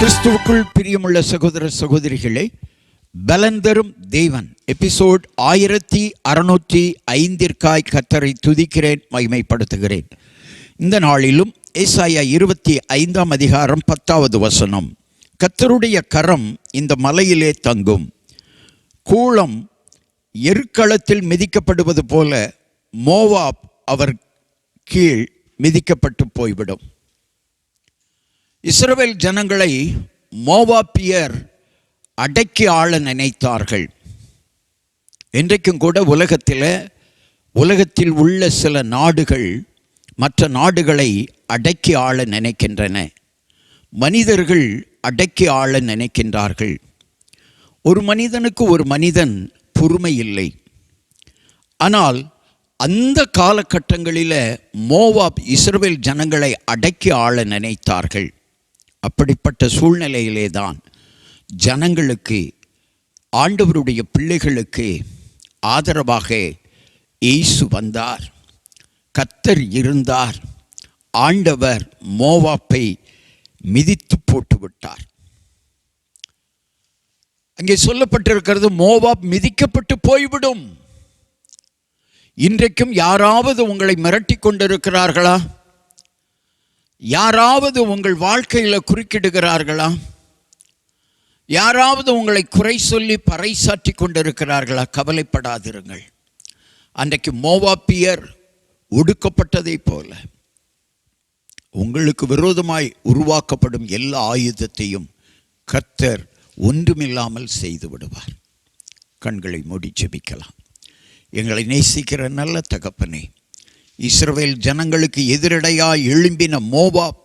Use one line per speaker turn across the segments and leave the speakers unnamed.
கிறிஸ்துவுக்குள் பிரியமுள்ள சகோதர சகோதரிகளே பலந்தரும் தேவன். எபிசோட் ஆயிரத்தி அறுநூற்றி ஐந்திற்காய் கத்தரை துதிக்கிறேன் மகிமைப்படுத்துகிறேன். இந்த நாளிலும் ஏசாயா இருபத்தி ஐந்தாம் அதிகாரம் பத்தாவது வசனம். கத்தருடைய கரம் இந்த மலையிலே தங்கும். கூளம் எருக்களத்தில் மிதிக்கப்படுவது போல மோவாப் அவர் கீழ் மிதிக்கப்பட்டு போய்விடும். இஸ்ரவேல் ஜனங்களை மோவாப்பியர் அடக்கி ஆள நினைத்தார்கள். இன்றைக்கும் கூட உலகத்தில் உலகத்தில் உள்ள சில நாடுகள் மற்ற நாடுகளை அடக்கி ஆள நினைக்கின்றன. மனிதர்கள் அடக்கி ஆள நினைக்கின்றார்கள். ஒரு மனிதனுக்கு ஒரு மனிதன் பொறுமை இல்லை. ஆனால் அந்த காலகட்டங்களில் மோவாப் இஸ்ரேல் ஜனங்களை அடக்கி ஆள நினைத்தார்கள். அப்படிப்பட்ட சூழ்நிலையிலே தான் ஜனங்களுக்கு ஆண்டவருடைய பிள்ளைகளுக்கு ஆதரவாக இயேசு வந்தார் கத்தர் இருந்தார் ஆண்டவர் மோவாப்பை மிதித்து போட்டு விட்டார். அங்கே சொல்லப்பட்டிருக்கிறது மோவாப் மிதிக்கப்பட்டு போய்விடும். இன்றைக்கும் யாராவது உங்களை மிரட்டி கொண்டிருக்கிறார்களா? யாராவது உங்கள் வாழ்க்கையில் குறுக்கிடுகிறார்களா? யாராவது உங்களை குறை சொல்லி பறைசாற்றி கொண்டிருக்கிறார்களா? கவலைப்படாதிருங்கள். அன்றைக்கு மோவாப்பியர் ஒடுக்கப்பட்டதைப் போல உங்களுக்கு விரோதமாய் உருவாக்கப்படும் எல்லா ஆயுதத்தையும் கர்த்தர் ஒன்றுமில்லாமல் செய்து விடுவார். கண்களை மூடி ஜெபிக்கலாம். எங்களை நேசிக்கிற நல்ல தகப்பனே இஸ்ரவேல் ஜனங்களுக்கு எதிரடையாய் எழும்பின மோவாப்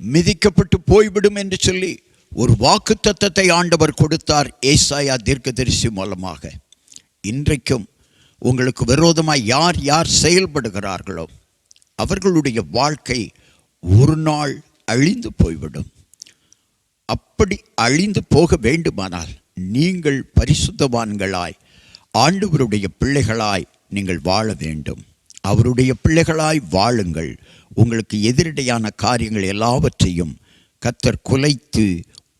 மிதிக்கப்பட்டு போய்விடும் என்று சொல்லி ஒரு வாக்கு தத்தத்தை ஆண்டவர் கொடுத்தார் ஏசாயா தீர்க்கதரிசி மூலமாக. இன்றைக்கும் உங்களுக்கு விரோதமாய் யார் யார் செயல்படுகிறார்களோ அவர்களுடைய வாழ்க்கை ஒரு நாள் அழிந்து போய்விடும். அப்படி அழிந்து போக வேண்டுமானால் நீங்கள் பரிசுத்தவான்களாய் ஆண்டவருடைய பிள்ளைகளாய் நீங்கள் வாழ வேண்டும். அவருடைய பிள்ளைகளாய் வாழுங்கள். உங்களுக்கு எதிரடையான காரியங்கள் எல்லாவற்றையும் கத்தர் குலைத்து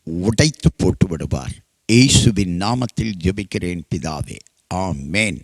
உடைத்து போட்டு விடுவார் இயேசுவின் நாமத்தில் ஜெபிக்கிறேன் பிதாவே. ஆமேன்.